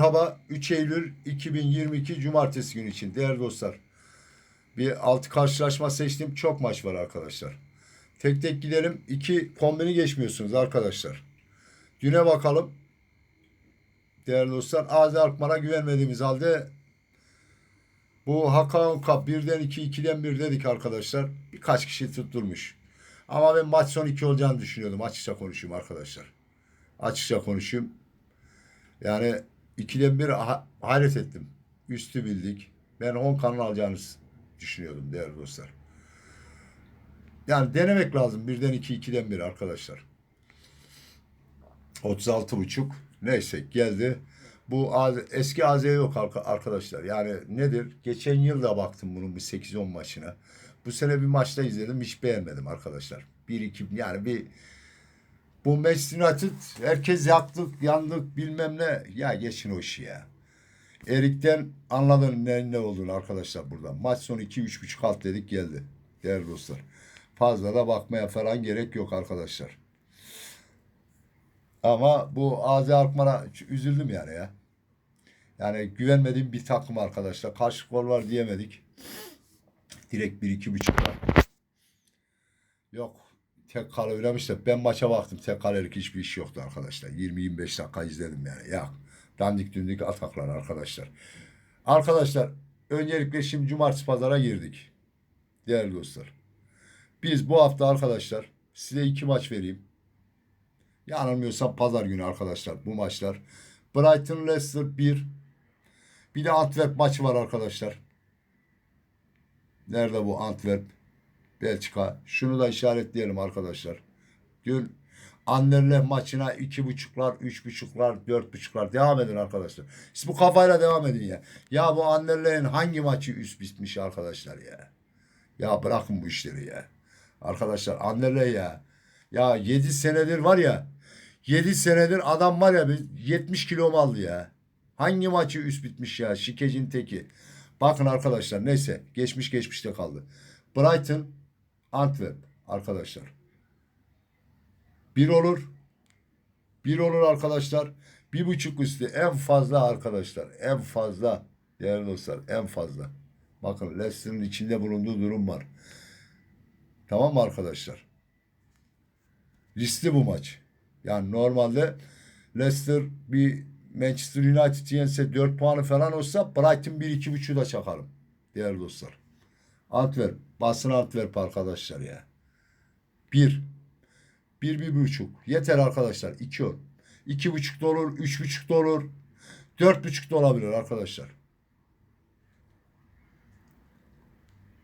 Merhaba 3 Eylül 2022 Cumartesi günü için değerli dostlar. Bir altı karşılaşma seçtim. Çok maç var arkadaşlar. Tek tek gidelim. İki kombini geçmiyorsunuz arkadaşlar. Düne bakalım. Değerli dostlar. Azi Akman'a güvenmediğimiz halde bu Hakan Cup 1'den 2, 2'den 1 dedik arkadaşlar. Birkaç kişi tutturmuş. Ama ben maç son 2 olacağını düşünüyordum. Açıkça konuşayım arkadaşlar. Açıkça konuşayım. Yani ikiden bir ha- hayret ettim. Üstü bildik. Ben 10 kanal alacağını düşünüyordum değerli dostlar. Yani denemek lazım. Birden iki, ikiden bir arkadaşlar. 36 buçuk. Neyse geldi. Bu eski AZ yok arka- arkadaşlar. Yani nedir? Geçen yıl da baktım bunun bir 8-10 maçına. Bu sene bir maçta izledim. Hiç beğenmedim arkadaşlar. 1-2 yani bir bu Manchester United herkes yaktık, yandık bilmem ne. Ya geçin o işi ya. Erik'ten anladın ne, ne olduğunu arkadaşlar burada. Maç sonu 2-3.5 alt dedik geldi. Değerli dostlar. Fazla da bakmaya falan gerek yok arkadaşlar. Ama bu AZ Alkmaar'a üzüldüm yani ya. Yani güvenmediğim bir takım arkadaşlar. Karşı gol var diyemedik. Direkt 1-2.5 var. Yok. Tek kale oynamış da ben maça baktım. Tek kalelik hiçbir iş yoktu arkadaşlar. 20-25 dakika izledim yani. Ya dandik dündik ataklar arkadaşlar. Arkadaşlar öncelikle şimdi cumartesi pazara girdik. Değerli dostlar. Biz bu hafta arkadaşlar size iki maç vereyim. Yanılmıyorsam pazar günü arkadaşlar bu maçlar. Brighton Leicester 1. Bir de Antwerp maçı var arkadaşlar. Nerede bu Antwerp? Belçika. Şunu da işaretleyelim arkadaşlar. Dün Anderlecht maçına iki buçuklar, üç buçuklar, dört buçuklar devam edin arkadaşlar. Siz bu kafayla devam edin ya. Ya bu Anderlecht'in hangi maçı üst bitmiş arkadaşlar ya. Ya bırakın bu işleri ya. Arkadaşlar Anderlecht ya. Ya 7 senedir var ya. 7 senedir adam var ya bir 70 kilo aldı ya. Hangi maçı üst bitmiş ya. Şikecin teki. Bakın arkadaşlar neyse geçmiş geçmişte kaldı. Brighton Antwerp arkadaşlar. Bir olur. Bir olur arkadaşlar. Bir buçuk üstü en fazla arkadaşlar. En fazla. Değerli dostlar en fazla. Bakın Leicester'ın içinde bulunduğu durum var. Tamam mı arkadaşlar? Riskli bu maç. Yani normalde Leicester bir Manchester United yense 4 puanı falan olsa Brighton 1-2.5'u da çakarım. Değerli dostlar. Antwerp. Basın Antwerp arkadaşlar ya. Bir. Bir, bir buçuk. Yeter arkadaşlar. İki on. İki buçuk da olur. Üç buçuk da olur. Dört buçuk da olabilir arkadaşlar.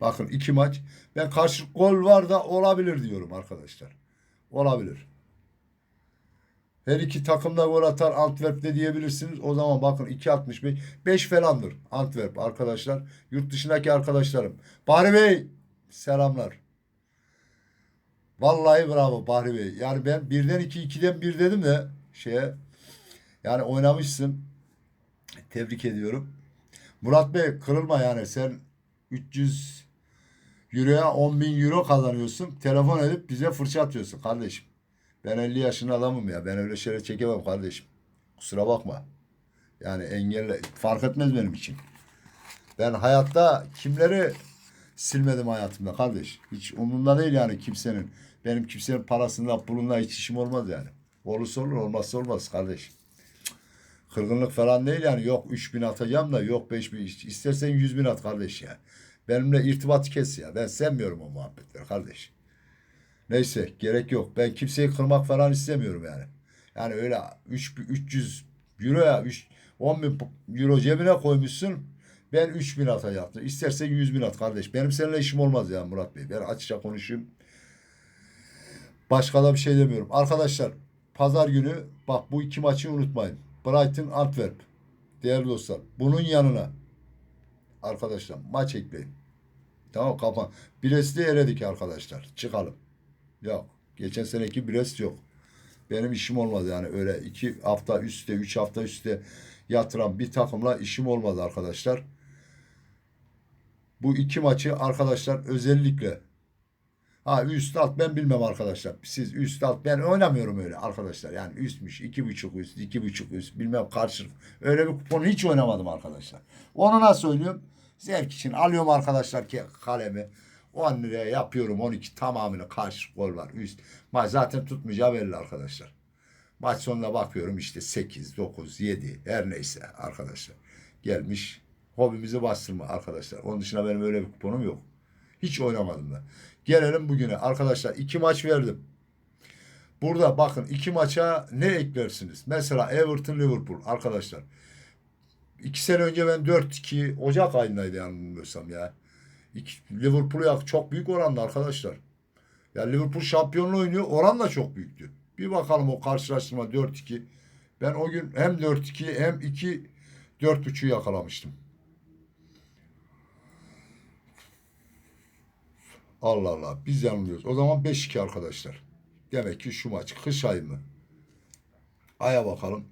Bakın iki maç. Ben karşı gol var da olabilir diyorum arkadaşlar. Olabilir. Her iki takım da gol atar Antwerp'te diyebilirsiniz. O zaman bakın 2.65 5 falandır Antwerp arkadaşlar. Yurt dışındaki arkadaşlarım. Bahri Bey selamlar. Vallahi bravo Bahri Bey. Yani ben birden iki, ikiden bir dedim de şeye yani oynamışsın. Tebrik ediyorum. Murat Bey kırılma yani sen 300 euroya 10 bin euro kazanıyorsun. Telefon edip bize fırça atıyorsun kardeşim. Ben 50 yaşında adamım ya. Ben öyle şeyler çekemem kardeşim. Kusura bakma. Yani engelle fark etmez benim için. Ben hayatta kimleri silmedim hayatımda kardeş. Hiç umurumda değil yani kimsenin. Benim kimsenin parasında pulunda hiç işim olmaz yani. Olursa olur olmazsa olmaz kardeş. Kırgınlık falan değil yani. Yok 3000 atacağım da yok 5000. İstersen 100 bin at kardeş ya. Benimle irtibatı kes ya. Ben sevmiyorum o muhabbetleri kardeş. Neyse gerek yok. Ben kimseyi kırmak falan istemiyorum yani. Yani öyle 3, 300 euroya 3, 10 bin euro cebine koymuşsun. Ben 3 bin atacaktım. İstersen 100 bin at kardeş. Benim seninle işim olmaz ya Murat Bey. Ben açıkça konuşayım. Başka da bir şey demiyorum. Arkadaşlar pazar günü bak bu iki maçı unutmayın. Brighton Antwerp. Değerli dostlar. Bunun yanına arkadaşlar maç ekleyin. Tamam kapan. Brest'i eledik arkadaşlar. Çıkalım. Yok. Geçen seneki Brest yok. Benim işim olmadı yani öyle iki hafta üstte, üç hafta üstte yatıran bir takımla işim olmadı arkadaşlar. Bu iki maçı arkadaşlar özellikle Ha üst alt ben bilmem arkadaşlar. Siz üst alt ben oynamıyorum öyle arkadaşlar. Yani üstmüş iki buçuk üst iki buçuk üst bilmem karşı. Öyle bir kuponu hiç oynamadım arkadaşlar. Onu nasıl oynuyorum? Zevk için alıyorum arkadaşlar ki kalemi. 10 liraya yapıyorum 12 tamamını karşı gol var üst. Maç zaten tutmayacağı belli arkadaşlar. Maç sonuna bakıyorum işte 8, 9, 7 her neyse arkadaşlar. Gelmiş hobimizi bastırma arkadaşlar. Onun dışında benim öyle bir kuponum yok. Hiç oynamadım da. Gelelim bugüne. Arkadaşlar iki maç verdim. Burada bakın iki maça ne eklersiniz? Mesela Everton Liverpool arkadaşlar. İki sene önce ben 4-2 Ocak ayındaydı yanılmıyorsam ya. Liverpool'u çok büyük oranda arkadaşlar. Ya Liverpool şampiyonluğu oynuyor. Oran da çok büyüktü. Bir bakalım o karşılaştırma 4-2. Ben o gün hem 4-2 hem 2 4.5'ü yakalamıştım. Allah Allah biz yanılıyoruz. O zaman 5-2 arkadaşlar. Demek ki şu maç kış ayı mı? Aya bakalım.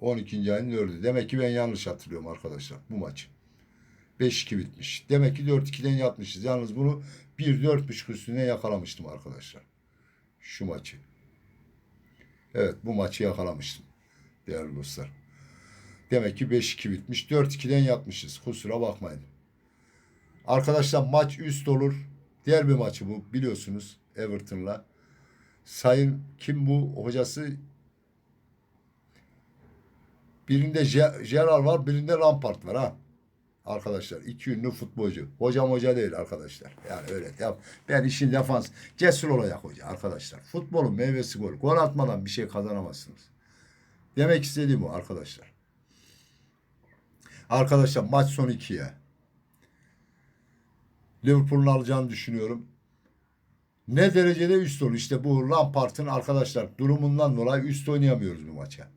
12. ayın 4'ü. Demek ki ben yanlış hatırlıyorum arkadaşlar bu maç. 5-2 bitmiş. Demek ki 4-2'den yatmışız. Yalnız bunu 1-4.5 üstüne yakalamıştım arkadaşlar. Şu maçı. Evet bu maçı yakalamıştım. Değerli dostlar. Demek ki 5-2 bitmiş. 4-2'den yatmışız. Kusura bakmayın. Arkadaşlar maç üst olur. Diğer bir maçı bu biliyorsunuz Everton'la. Sayın kim bu hocası? Birinde Gerrard var, birinde Lampard var ha. Arkadaşlar iki ünlü futbolcu. Hocam hoca değil arkadaşlar. Yani öyle. Ya, ben işin defans. Cesur olacak hoca arkadaşlar. Futbolun meyvesi gol. Gol atmadan bir şey kazanamazsınız. Demek istediğim bu arkadaşlar. Arkadaşlar maç son ikiye. Liverpool'un alacağını düşünüyorum. Ne derecede üst olur? İşte bu Lampard'ın arkadaşlar durumundan dolayı üst oynayamıyoruz bu maça.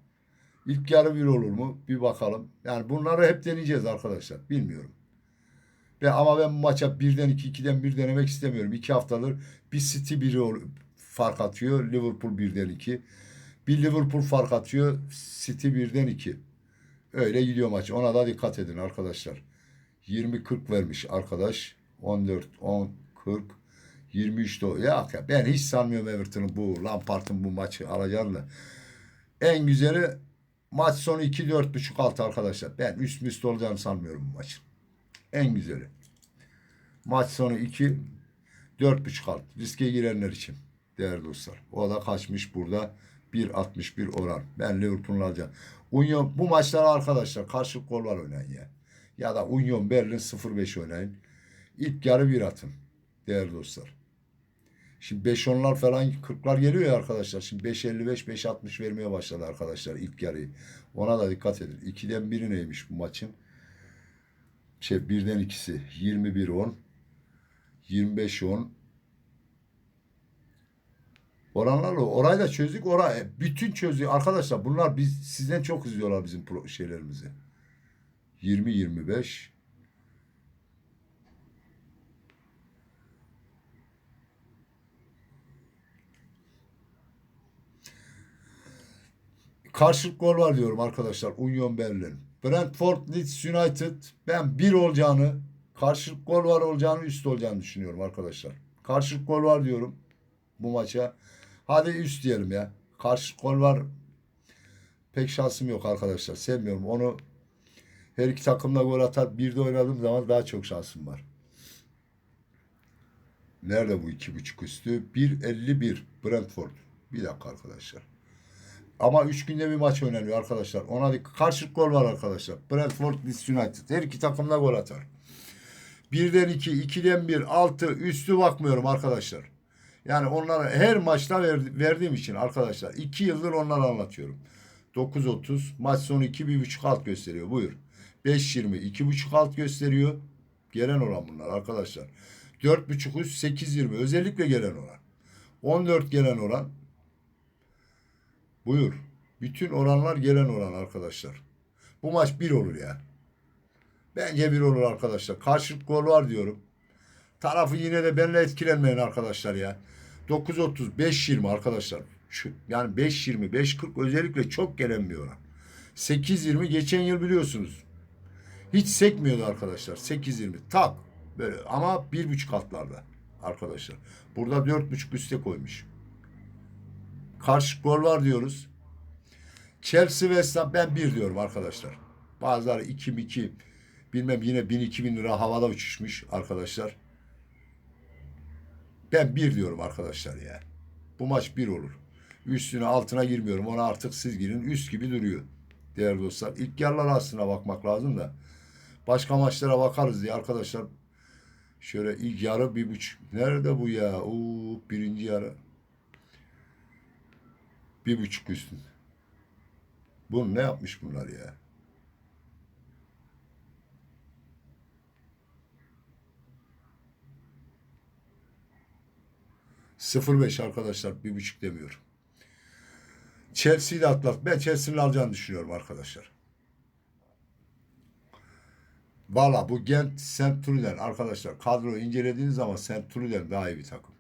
İlk yarı bir olur mu? Bir bakalım. Yani bunları hep deneyeceğiz arkadaşlar. Bilmiyorum. Ve ama ben bu maça birden iki, ikiden bir denemek istemiyorum. İki haftadır bir City biri fark atıyor. Liverpool birden iki. Bir Liverpool fark atıyor. City birden iki. Öyle gidiyor maç. Ona da dikkat edin arkadaşlar. 20-40 vermiş arkadaş. 14, 10, 40, 23 de o. Ya ben hiç sanmıyorum Everton'ın bu Lampard'ın bu maçı alacağını. En güzeli maç sonu 2 4 buçuk altı arkadaşlar. Ben üst müst olacağını sanmıyorum bu maçın. En güzeli. Maç sonu 2 4 buçuk alt. Riske girenler için değerli dostlar. O da kaçmış burada 1.61 oran. Ben Liverpool'u alacağım. Union bu maçlar arkadaşlar karşılık gol var oynayın ya. Ya da Union Berlin 0-5 oynayın. İlk yarı bir atın değerli dostlar. Şimdi 5 onlar falan 40'lar geliyor ya arkadaşlar. Şimdi 5.55 5.60 vermeye başladı arkadaşlar ilk yarıyı. Ona da dikkat edin. 2'den biri neymiş bu maçın? Şey birden ikisi 21 10 25 10 Oranlarla orayı da çözdük. Orayı bütün çözdük. Arkadaşlar bunlar biz sizden çok izliyorlar bizim pro şeylerimizi. 20 25 Karşılık gol var diyorum arkadaşlar. Union Berlin. Brentford Leeds United. Ben bir olacağını, karşılık gol var olacağını, üst olacağını düşünüyorum arkadaşlar. Karşılık gol var diyorum bu maça. Hadi üst diyelim ya. Karşılık gol var. Pek şansım yok arkadaşlar. Sevmiyorum. Onu her iki takım da gol atar. Bir de oynadığım zaman daha çok şansım var. Nerede bu iki buçuk üstü? 1.51 Brentford. Bir dakika arkadaşlar. Ama üç günde bir maç oynanıyor arkadaşlar. Ona bir karşılık gol var arkadaşlar. Brentford Leeds United. Her iki takım da gol atar. Birden iki, ikiden bir, altı, üstü bakmıyorum arkadaşlar. Yani onlara her maçta ver- verdiğim için arkadaşlar. iki yıldır onları anlatıyorum. 9.30 maç sonu 2 bir buçuk alt gösteriyor. Buyur. 5.20 iki buçuk alt gösteriyor. Gelen oran bunlar arkadaşlar. 4.5 üst 8.20 özellikle gelen oran. 14 gelen oran. Buyur. Bütün oranlar gelen oran arkadaşlar. Bu maç bir olur ya. Bence bir olur arkadaşlar. Karşılık gol var diyorum. Tarafı yine de benimle etkilenmeyin arkadaşlar ya. 9.30 5.20 arkadaşlar. Şu- Yani 5.20 5.40 özellikle çok gelen bir oran. 8.20 geçen yıl biliyorsunuz. Hiç sekmiyordu arkadaşlar. 8.20 tak böyle ama bir buçuk altlarda. arkadaşlar. Burada 4.5 üste koymuş. Karşı gol var diyoruz. Chelsea West Ham ben 1 diyorum arkadaşlar. Bazıları 2 2 bilmem yine 1000-2000 lira havada uçuşmuş arkadaşlar. Ben 1 diyorum arkadaşlar ya. Bu maç 1 olur. Üstüne altına girmiyorum. Ona artık siz girin. Üst gibi duruyor. Değerli dostlar. İlk yarılar aslına bakmak lazım da. Başka maçlara bakarız diye arkadaşlar. Şöyle ilk yarı bir buçuk. Nerede bu ya? Oo, birinci yarı. Bir buçuk üstün. Bu ne yapmış bunlar ya? Sıfır beş arkadaşlar. Bir buçuk demiyorum. Chelsea'yi de atlat. Ben Chelsea'nin alacağını düşünüyorum arkadaşlar. Valla bu Gent. Truiden arkadaşlar kadro incelediğiniz zaman. Truiden daha iyi bir takım.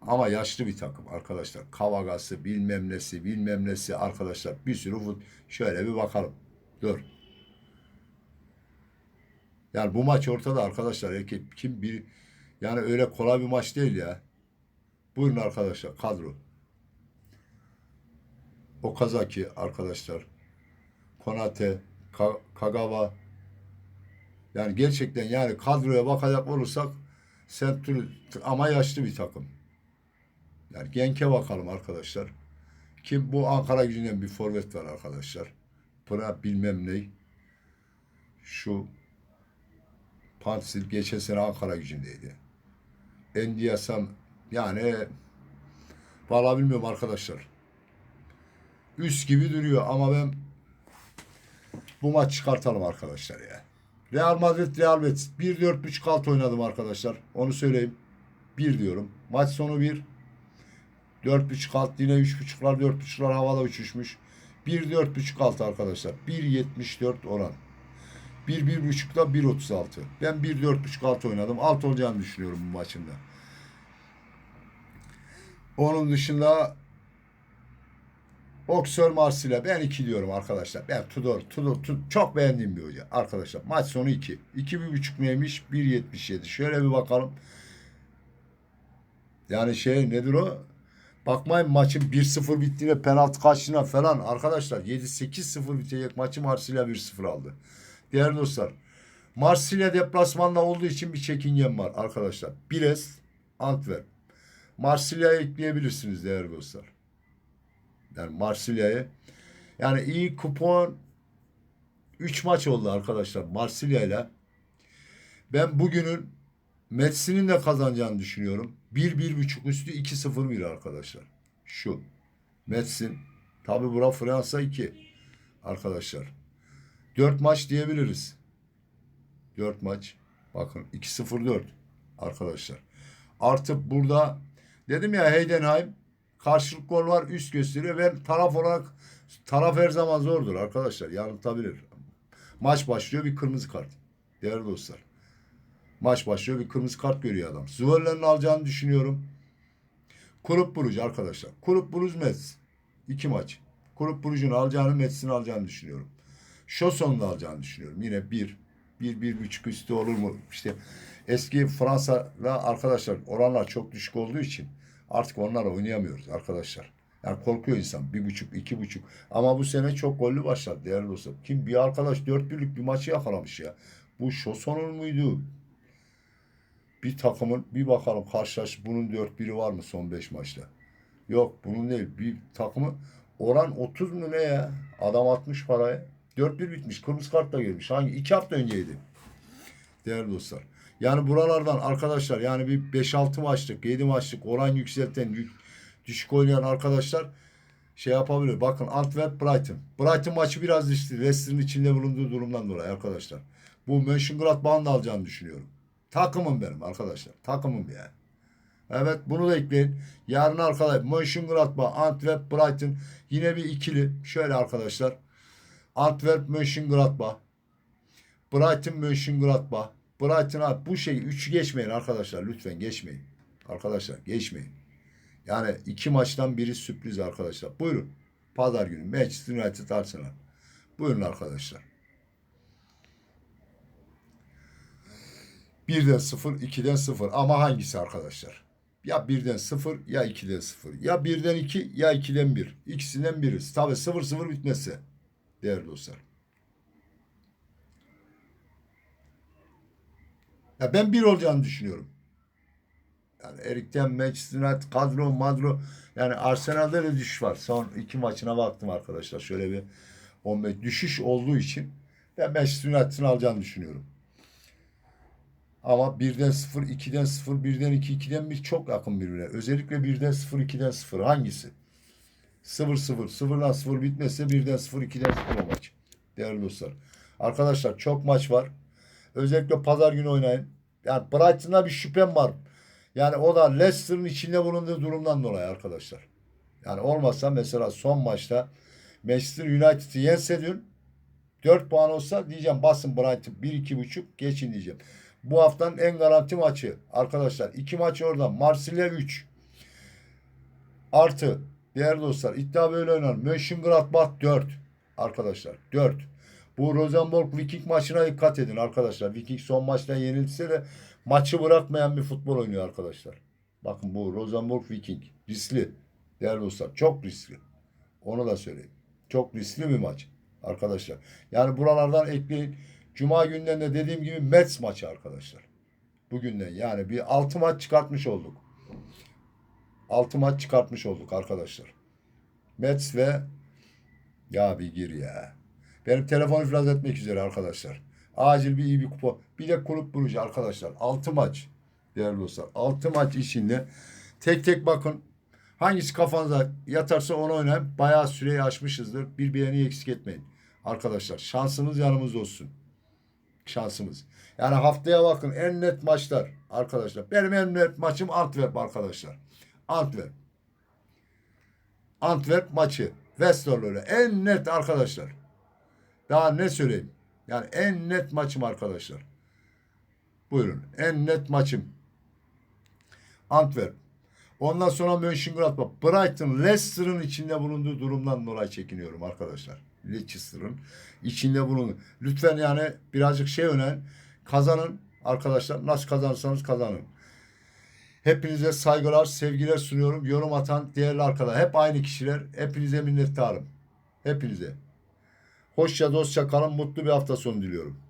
Ama yaşlı bir takım arkadaşlar. Kavagası bilmem nesi bilmem nesi arkadaşlar bir sürü fut. Şöyle bir bakalım. Dur. Yani bu maç ortada arkadaşlar. Erkek kim bir yani öyle kolay bir maç değil ya. Buyurun arkadaşlar kadro. Okazaki arkadaşlar. Konate, Ka- Kagawa. Yani gerçekten yani kadroya bakacak olursak Sentry ama yaşlı bir takım. Yani Genk'e bakalım arkadaşlar. Kim bu Ankara gücünden bir forvet var arkadaşlar. Buna bilmem ne. Şu Pansil geçen sene Ankara gücündeydi. Endiasan yani vallahi bilmiyorum arkadaşlar. Üst gibi duruyor ama ben bu maç çıkartalım arkadaşlar ya. Real Madrid Real Betis 1-4-3 alt oynadım arkadaşlar. Onu söyleyeyim. 1 diyorum. Maç sonu 1. 4.5 alt yine 3.5'lar 4.5'lar havada uçuşmuş. 1-4.5 alt arkadaşlar. 1.74 oran. 1-1.5'da 1.36. Ben 1-4.5 alt oynadım. Alt olacağını düşünüyorum bu maçında. Onun dışında Oksör Marsilya ben 2 diyorum arkadaşlar. Ben Tudor, Tudor, Tudor çok beğendiğim bir hoca arkadaşlar. Maç sonu 2. 2,5 neymiş? 1.77. Şöyle bir bakalım. Yani şey nedir o? Bakmayın maçın 1-0 bittiğine penaltı kaçtığına falan arkadaşlar 7-8-0 bitecek maçı Marsilya 1-0 aldı. Değerli dostlar Marsilya deplasmanda olduğu için bir çekingen var arkadaşlar. Bires, Antwerp. Marsilya'ya ekleyebilirsiniz değerli dostlar. Yani Marsilya'ya. Yani iyi kupon 3 maç oldu arkadaşlar Marsilya ile. Ben bugünün Mets'inin de kazanacağını düşünüyorum. 1-1.5 üstü 2-0-1 arkadaşlar. Şu. Mets'in. Tabi bura Fransa 2. Arkadaşlar. 4 maç diyebiliriz. 4 maç. Bakın 2-0-4 arkadaşlar. Artık burada dedim ya Heidenheim karşılık gol var üst gösteriyor ve taraf olarak taraf her zaman zordur arkadaşlar. Yanıltabilir. Maç başlıyor bir kırmızı kart. Değerli dostlar. Maç başlıyor bir kırmızı kart görüyor adam. Züvaller'in alacağını düşünüyorum. Kurup Buruj arkadaşlar. Kurup Buruj Metz. İki maç. Kurup Buruj'un alacağını Metz'in alacağını düşünüyorum. Şoson'un alacağını düşünüyorum. Yine bir, bir, bir buçuk üstü olur mu? İşte eski Fransa'da arkadaşlar oranlar çok düşük olduğu için artık onlarla oynayamıyoruz arkadaşlar. Yani korkuyor insan. Bir buçuk, iki buçuk. Ama bu sene çok gollü başladı değerli dostlar. Kim bir arkadaş dört birlik bir maçı yakalamış ya. Bu Şoson'un muydu? Bir takımın bir bakalım karşılaş bunun dört biri var mı son beş maçta? Yok bunun değil. Bir takımı oran 30 mu ne ya? Adam atmış paraya. 4-1 bitmiş. Kırmızı kartla gelmiş. Hangi? iki hafta önceydi. Değerli dostlar. Yani buralardan arkadaşlar yani bir 5-6 maçlık 7 maçlık oran yükselten yük, düşük oynayan arkadaşlar şey yapabilir. Bakın Antwerp Brighton. Brighton maçı biraz düştü. Leicester'ın içinde bulunduğu durumdan dolayı arkadaşlar. Bu Mönchengladbach'ın da alacağını düşünüyorum. Takımım benim arkadaşlar. Takımım yani. Evet bunu da ekleyin. Yarın arkadaşlar Mönchengladbach, Antwerp, Brighton yine bir ikili. Şöyle arkadaşlar. Antwerp, Mönchengladbach. Brighton, Mönchengladbach. Brighton abi bu şey üçü geçmeyin arkadaşlar. Lütfen geçmeyin. Arkadaşlar geçmeyin. Yani iki maçtan biri sürpriz arkadaşlar. Buyurun. Pazar günü Manchester United Arsenal. Buyurun arkadaşlar. 1'den 0, 2'den 0 ama hangisi arkadaşlar? Ya 1'den 0 ya 2'den 0. Ya 1'den 2 ya 2'den 1. İkisinden biri. Tabi 0 0 bitmezse. Değerli dostlar. Ya ben bir olacağını düşünüyorum. Yani Erik'ten Manchester United kadro madro yani Arsenal'da da düşüş var. Son iki maçına baktım arkadaşlar. Şöyle bir 15 düşüş olduğu için ben Manchester United'ın alacağını düşünüyorum. Ama 1'den 0, 2'den 0, 1'den 2, 2'den 1 çok yakın birbirine. Özellikle 1'den 0, 2'den 0 hangisi? 0 0, 0'dan 0 bitmezse 1'den 0, 2'den 0 o maç. Değerli dostlar. Arkadaşlar çok maç var. Özellikle pazar günü oynayın. Yani Brighton'da bir şüphem var. Yani o da Leicester'ın içinde bulunduğu durumdan dolayı arkadaşlar. Yani olmazsa mesela son maçta Manchester United'ı yense dün 4 puan olsa diyeceğim basın Brighton 1-2,5 geçin diyeceğim. Bu haftanın en garanti maçı arkadaşlar. iki maç orada. Marsilya 3. Artı değerli dostlar iddia böyle oynar. Mönchengladbach 4. Arkadaşlar 4. Bu Rosenborg Viking maçına dikkat edin arkadaşlar. Viking son maçta yenilse de maçı bırakmayan bir futbol oynuyor arkadaşlar. Bakın bu Rosenborg Viking riskli. Değerli dostlar çok riskli. Onu da söyleyeyim. Çok riskli bir maç arkadaşlar. Yani buralardan ekleyin. Cuma günden de dediğim gibi Mets maçı arkadaşlar. Bugünden yani bir 6 maç çıkartmış olduk. 6 maç çıkartmış olduk arkadaşlar. Mets ve ya bir gir ya. Benim telefon iflas etmek üzere arkadaşlar. Acil bir iyi bir kupa. Bir de kulüp burucu arkadaşlar. 6 maç değerli dostlar. 6 maç içinde tek tek bakın. Hangisi kafanıza yatarsa onu oynayın. Bayağı süreyi aşmışızdır. Bir beğeni eksik etmeyin. Arkadaşlar şansınız yanımızda olsun. Şansımız. Yani haftaya bakın en net maçlar arkadaşlar. Benim en net maçım Antwerp arkadaşlar. Antwerp. Antwerp maçı. Westerlo'yla en net arkadaşlar. Daha ne söyleyeyim? Yani en net maçım arkadaşlar. Buyurun. En net maçım. Antwerp. Ondan sonra Mönchengladbach. Brighton, Leicester'ın içinde bulunduğu durumdan dolayı çekiniyorum arkadaşlar. Leicester'ın içinde bulunduğu. Lütfen yani birazcık şey önen. Kazanın arkadaşlar. Nasıl kazanırsanız kazanın. Hepinize saygılar, sevgiler sunuyorum. Yorum atan değerli arkadaşlar. Hep aynı kişiler. Hepinize minnettarım. Hepinize. Hoşça dostça kalın. Mutlu bir hafta sonu diliyorum.